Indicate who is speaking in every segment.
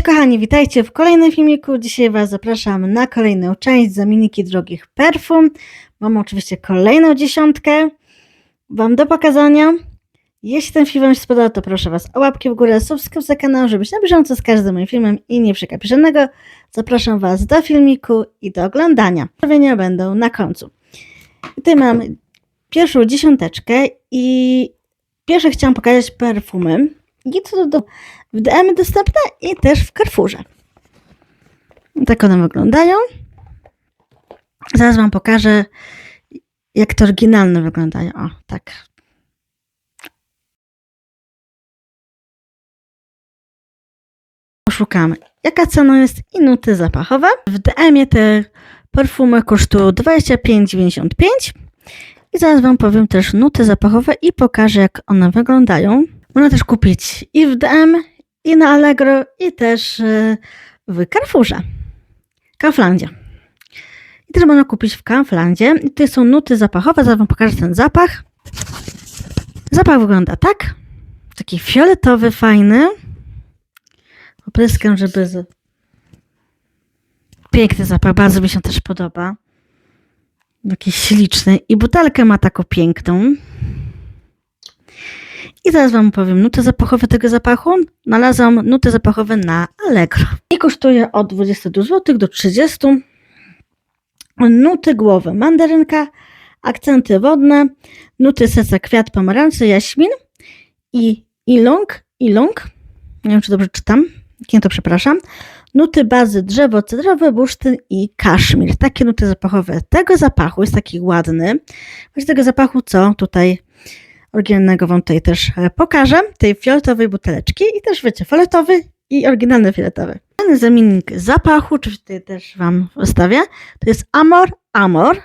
Speaker 1: Cześć kochani, witajcie w kolejnym filmiku. Dzisiaj Was zapraszam na kolejną część zamienniki drogich perfum. Mam oczywiście kolejną dziesiątkę Wam do pokazania. Jeśli ten film Wam się spodobał, to proszę Was o łapki w górę, subskrypcję kanału, żeby być na bieżąco z każdym moim filmem i nie przegapić żadnego. Zapraszam Was do filmiku i do oglądania. Pozdrowienia będą na końcu. Tutaj mam pierwszą dziesiąteczkę i pierwsze chciałam pokazać perfumy. I to do, w DM dostępne i też w Carrefourze. Tak one wyglądają. Zaraz Wam pokażę, jak to oryginalne wyglądają. O, tak. Poszukamy, jaka cena jest i nuty zapachowe. W DM te perfumy kosztują 25,95 i zaraz Wam powiem też nuty zapachowe i pokażę, jak one wyglądają. Można też kupić i w DM, i na Allegro, i też e, w Carrefourze. Kauflandzie. I też można kupić w Kauflandzie. I tutaj są nuty zapachowe. Zaraz Wam pokażę ten zapach. Zapach wygląda tak. Taki fioletowy, fajny. Opryskam, żeby... Z... Piękny zapach, bardzo mi się też podoba. Taki śliczny. I butelkę ma taką piękną. I zaraz Wam powiem nuty zapachowe tego zapachu. Znalazłam nuty zapachowe na Allegro. I kosztuje od 22 zł do 30 Nuty głowy mandarynka, akcenty wodne, nuty serca kwiat pomarańczy, jaśmin i ilong, ilong, nie wiem czy dobrze czytam, nie to przepraszam, nuty bazy drzewo cedrowe, bursztyn i kaszmir. Takie nuty zapachowe tego zapachu, jest taki ładny. Właśnie tego zapachu, co tutaj oryginalnego Wam tutaj też e, pokażę, tej fioletowej buteleczki i też wiecie, fioletowy i oryginalny fioletowy. Ten zamiennik zapachu, czy tutaj też Wam wstawię, to jest Amor Amor.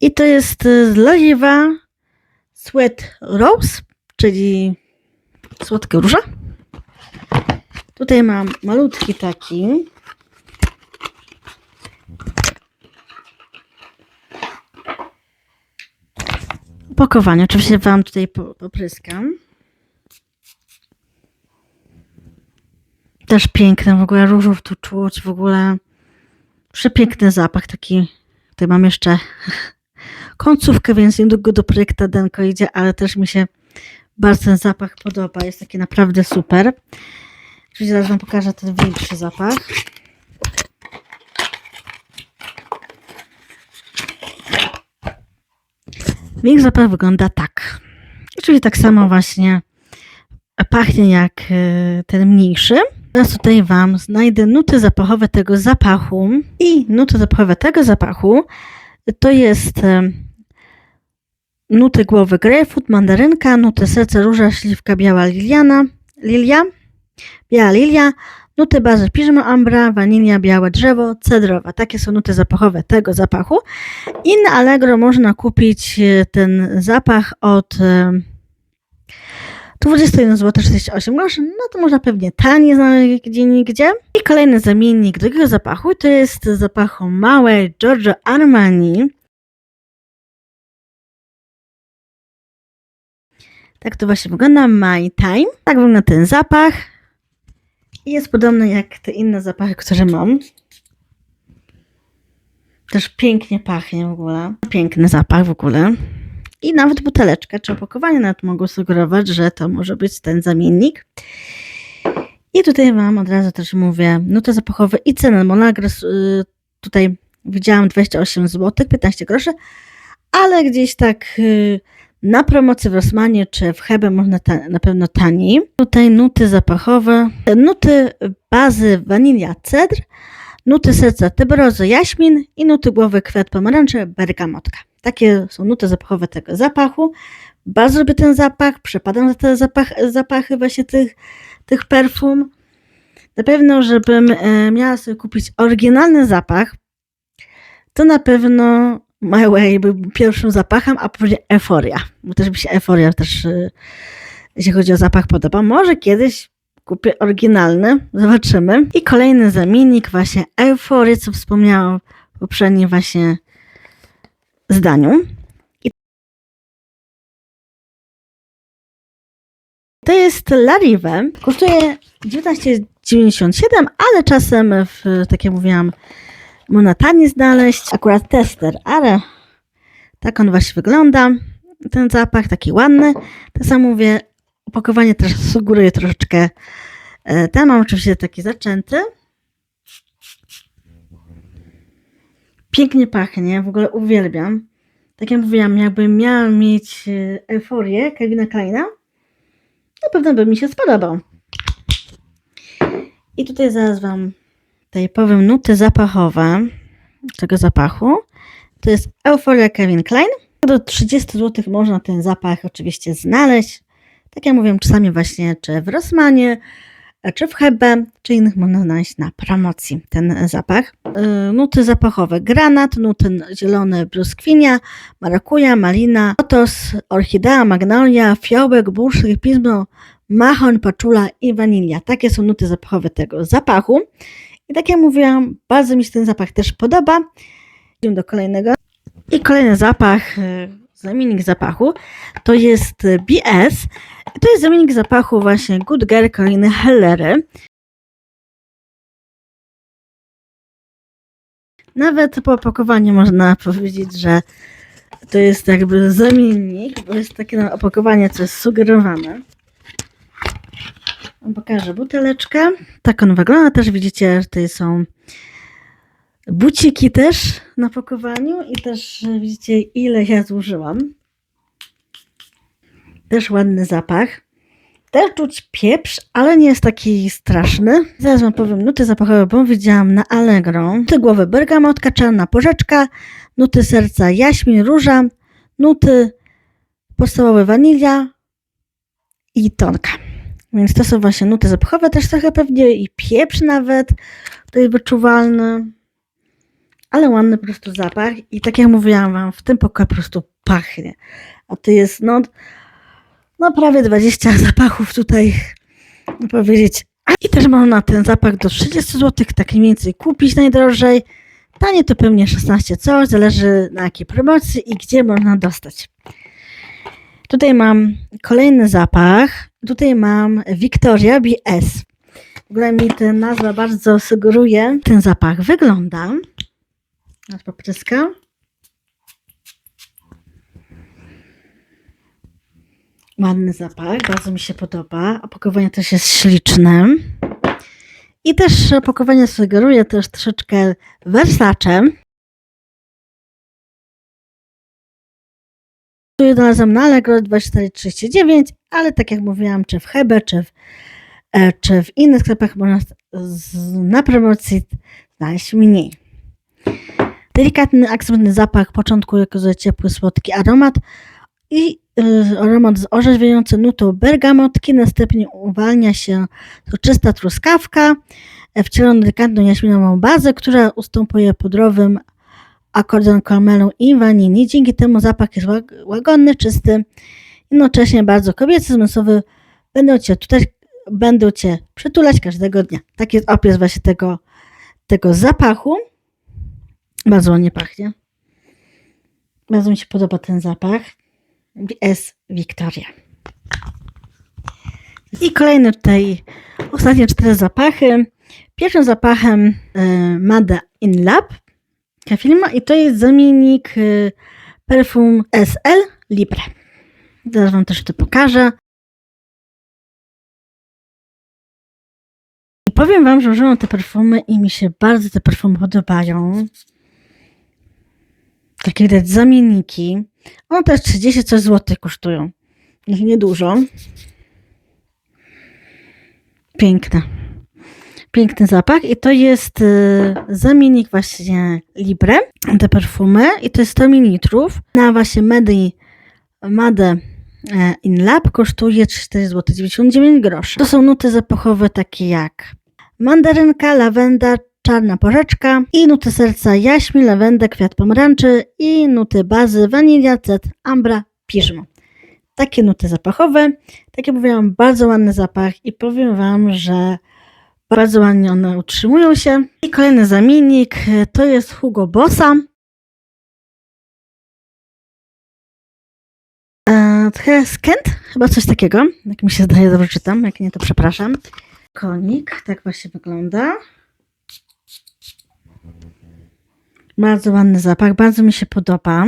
Speaker 1: I to jest z Loziwa Sweet Rose, czyli słodkie róża. Tutaj mam malutki taki. Opakowanie. Oczywiście Wam tutaj po- popryskam. Też piękne, w ogóle różów tu czuć, w ogóle przepiękny zapach taki. Tutaj mam jeszcze końcówkę, więc niedługo do projekta Denko idzie, ale też mi się bardzo ten zapach podoba. Jest taki naprawdę super. Oczywiście zaraz Wam pokażę ten większy zapach. Większy zapach wygląda tak. Czyli tak samo właśnie pachnie jak e, ten mniejszy. Teraz tutaj Wam znajdę nuty zapachowe tego zapachu. I nuty zapachowe tego zapachu to jest e, nuty głowy grejpfrut, mandarynka, nuty serce róża, śliwka biała liliana, lilia, biała lilia, nuty bazy piżma ambra, wanilia, białe drzewo, cedrowa. Takie są nuty zapachowe tego zapachu. I na Allegro można kupić e, ten zapach od e, 21 zł 48 groszy, no to można pewnie taniej znaleźć gdzie nigdzie. I kolejny zamiennik drugiego zapachu to jest zapachu małe Giorgio Armani. Tak to właśnie wygląda My Time. Tak wygląda ten zapach. I jest podobny jak te inne zapachy, które mam. Też pięknie pachnie w ogóle. Piękny zapach w ogóle. I nawet buteleczka czy opakowanie nawet mogą sugerować, że to może być ten zamiennik. I tutaj Wam od razu też mówię, nuty zapachowe i cena Monagres. y, Tutaj widziałam 28 zł, 15 groszy, ale gdzieś tak y, na promocji w Rosmanie czy w Hebe można na pewno taniej. Tutaj nuty zapachowe, nuty bazy wanilia cedr, nuty serca tuberozy jaśmin i nuty głowy kwiat pomarańczy bergamotka. Takie są nuty zapachowe tego zapachu. Bardzo lubię ten zapach, przepadam za te zapach, zapachy właśnie tych, tych perfum. Na pewno, żebym e, miała sobie kupić oryginalny zapach, to na pewno Way był pierwszym zapachem, a później Euforia. Bo też mi się Euforia też, e, jeśli chodzi o zapach, podoba. Może kiedyś kupię oryginalny, zobaczymy. I kolejny zamiennik właśnie Euforii, co wspomniałam w poprzednim właśnie zdaniu. I to jest Larive. Kosztuje 19,97, ale czasem, w, tak jak mówiłam, można taniej znaleźć. Akurat tester, ale tak on właśnie wygląda. Ten zapach taki ładny. Tak samo mówię, opakowanie też sugeruje troszeczkę. e, Ten mam oczywiście taki zaczęty. Pięknie pachnie, w ogóle uwielbiam. Tak jak mówiłam, jakbym miała mieć e, euforię Kevina Kleina, na pewno by mi się spodobał. I tutaj zaraz Wam tutaj powiem nuty zapachowe tego zapachu. To jest Euforia Kevin Klein. Do 30 zł można ten zapach oczywiście znaleźć. Tak jak mówiłem, czasami właśnie czy w Rossmanie, czy w Hebe, czy innych można znaleźć na promocji ten zapach. Yy, Nuty zapachowe. Granat, nuty zielone, bruskwinia, marakuja, malina, lotos, orchidea, magnolia, fiołek, bursztyk, pismo, mahon, paczula i wanilia. Takie są nuty zapachowe tego zapachu. I tak jak mówiłam, bardzo mi się ten zapach też podoba. Idziemy do kolejnego. I kolejny zapach, e, zamiennik zapachu, to jest BS. To jest zamiennik zapachu właśnie Good Girl Coliny Hellery. Nawet po opakowaniu można powiedzieć, że to jest jakby zamiennik, bo jest takie opakowanie, co jest sugerowane. Pokażę buteleczkę. Tak on wygląda. Też widzicie, że tutaj są buciki też na pakowaniu i też widzicie, ile ja zużyłam. Też ładny zapach. Też czuć pieprz, ale nie jest taki straszny. Zaraz wam powiem nuty zapachowe, bo widziałam na Allegro. Nuty głowy bergamotka, czarna porzeczka, nuty serca jaśmin, róża, nuty podstawowe wanilia i tonka. Więc to są właśnie nuty zapachowe, też trochę pewnie i pieprz nawet, jest wyczuwalny, ale ładny po prostu zapach i tak jak mówiłam wam, w tym pokoju po prostu pachnie. A to jest no, no prawie 20 zapachów tutaj, można powiedzieć. I też można ten zapach do 30 zł, tak mniej więcej kupić najdrożej. Tanie to pewnie 16 coś, zależy na jakiej promocji i gdzie można dostać. Tutaj mam kolejny zapach. Tutaj mam Victoria BS. W ogóle mi ta nazwa bardzo sugeruje. Ten zapach wygląda. Teraz popryskam. Ładny zapach, bardzo mi się podoba. Opakowanie też jest śliczne. I też opakowanie sugeruje też troszeczkę Versace. Tu znalazłam na Allegro 24,39, ale tak jak mówiłam, czy w Hebe, czy w, e, czy w innych sklepach można na promocji znaleźć mniej. Delikatny, aksentowny zapach, początku jako ciepły, słodki aromat i y, aromat z orzeźwiający nutą bergamotki, następnie uwalnia się soczysta truskawka, e, wcielona delikatną jaśminową bazę, która ustępuje pudrowym akordon karmelu i wanilii. Dzięki temu zapach jest łag- łagodny, czysty, jednocześnie bardzo kobiecy, zmysłowy. Będą cię tutaj, będą cię przytulać każdego dnia. Tak jest opis właśnie tego, tego zapachu. Bardzo ładnie pachnie. Bardzo mi się podoba ten zapach. S Victoria. I kolejne tutaj ostatnie cztery zapachy. Pierwszym zapachem y, Mada in Lab firma i to jest zamiennik y, perfum SL Libre. Zaraz Wam też to pokażę. I powiem Wam, że użyłam te perfumy i mi się bardzo te perfumy podobają. Takie widać zamienniki. One też 30 coś złotych kosztują. Niedużo. Piękne. Piękny zapach i to jest y, zamiennik właśnie Libre, te perfumy i to jest 100 ml na właśnie Medi Made e, in Lab kosztuje 4 zł 99 groszy. To są nuty zapachowe takie jak mandarynka, lawenda, czarna porzeczka i nuty serca jaśmi, lawenda, kwiat pomarańczy i nuty bazy wanilia, cet, ambra, piżmo. Takie nuty zapachowe. Tak jak mówiłam, bardzo ładny zapach i powiem Wam, że bardzo ładnie one utrzymują się. I kolejny zamiennik e, to jest Hugo Bossa. E, trochę skęt, chyba coś takiego. Jak mi się zdaje, dobrze czytam. Jak nie, to przepraszam. Konik, tak właśnie wygląda. Bardzo ładny zapach, bardzo mi się podoba.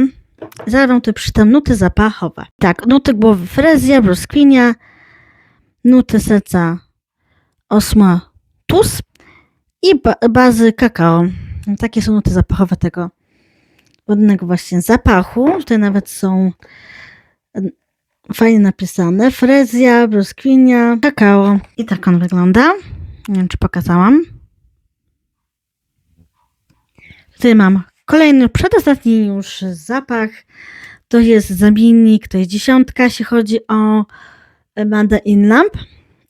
Speaker 1: Zaraz wam tu przeczytam nuty zapachowe. Tak, nuty głowy frezja, brzoskwinia, nuty serca osma tus i ba bazy kakao. Takie są nuty zapachowe tego ładnego właśnie zapachu. Tutaj nawet są mm, fajnie napisane. Frezja, brzoskwinia, kakao. I tak on wygląda. Nie wiem, czy pokazałam. Tutaj mam kolejny, przedostatni już zapach. To jest zamiennik, to jest dziesiątka, jeśli chodzi o Mada in Lamp.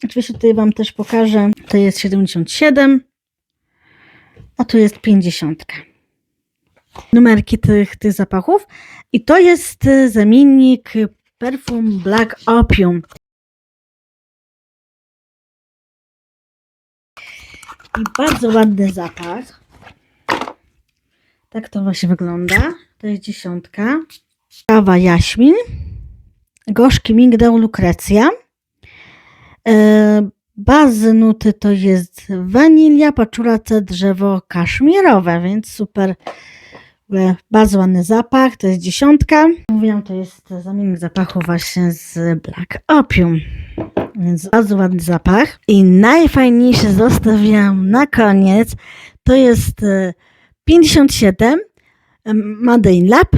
Speaker 1: Oczywiście tutaj Wam też pokażę. To jest 77, a tu jest 50. Numerki tych, tych zapachów. I to jest y, zamiennik perfum Black Opium. I bardzo ładny zapach. Tak to właśnie wygląda. To jest dziesiątka. Kawa jaśmin. Gorzki migdał lukrecja. E, bazy nuty to jest wanilia, paczulace, drzewo kaszmirowe, więc super. Bardzo ładny zapach. To jest dziesiątka. Mówiłam, to jest zamiennik zapachu właśnie z Black Opium. Więc bardzo ładny zapach. I najfajniejsze zostawiam na koniec. To jest e, 57 Made in Lab.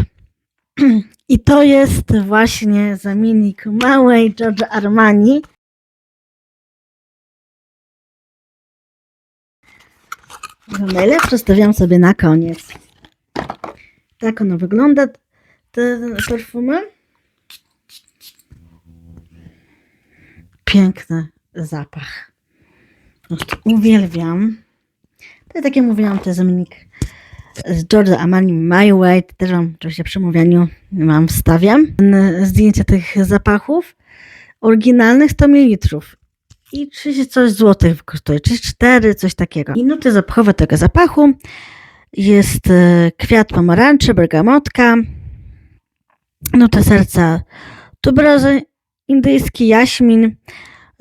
Speaker 1: I to jest właśnie zamiennik małej George Armani. No, Najlepsze stawiam sobie na koniec. Tak ono wygląda, te perfumy. Piękny zapach. Prostu Uwielbiam. To tak jak mówiłam, to jest zamiennik z George Armani My Way. Też wam oczywiście przy mówieniu mam wstawiam. Zdjęcia tych zapachów oryginalnych 100 ml. I 30 coś złotych kosztuje, 34, coś takiego. I nuty zapachowe tego zapachu jest e, kwiat pomarańczy, bergamotka, nuty serca tubrozy, indyjski jaśmin,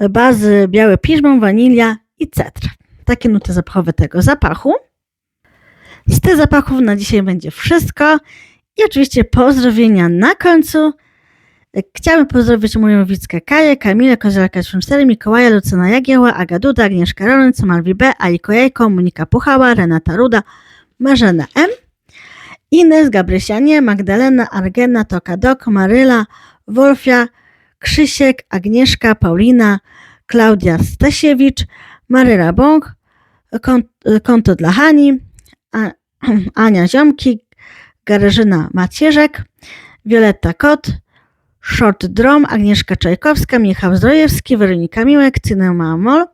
Speaker 1: bazy białe piżmą, wanilia i cetr. Takie nuty zapachowe tego zapachu. Z tych zapachów na dzisiaj będzie wszystko. I oczywiście pozdrowienia na końcu. Chciałabym pozdrowić moją widzkę Kaję, Kamilę, Kozielka 34, Mikołaja, Lucyna Jagieła, Aga Duda, Agnieszka Rolenc, Malwi B, Aliko Jajko, Monika Puchała, Renata Ruda, Marzena M, Ines, Gabrysianie, Magdalena, Argena, Tokadok, Maryla, Wolfia, Krzysiek, Agnieszka, Paulina, Klaudia Stasiewicz, Maryla Bąk, kont- konto dla Hani, Ania Ziomki, Grażyna Macierzek, Wioletta Kot, Short Drom, Agnieszka Czajkowska, Michał Zdrojewski, Weronika Miłek, Cinema Mol,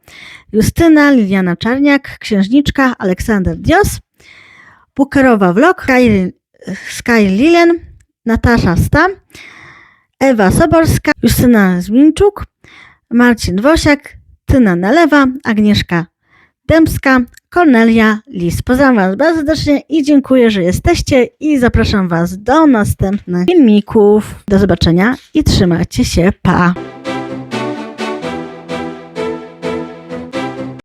Speaker 1: Justyna, Liliana Czarniak, Księżniczka, Aleksander Dios, Pukerowa Vlog, Sky, Sky Lilen, Natasza Stam, Ewa Soborska, Justyna Zmińczuk, Marcin Wosiak, Tyna Nalewa, Agnieszka Dębska, Kornelia Lis. Pozdrawiam Was bardzo serdecznie i dziękuję, że jesteście i zapraszam Was do następnych filmików. Do zobaczenia i trzymajcie się. Pa!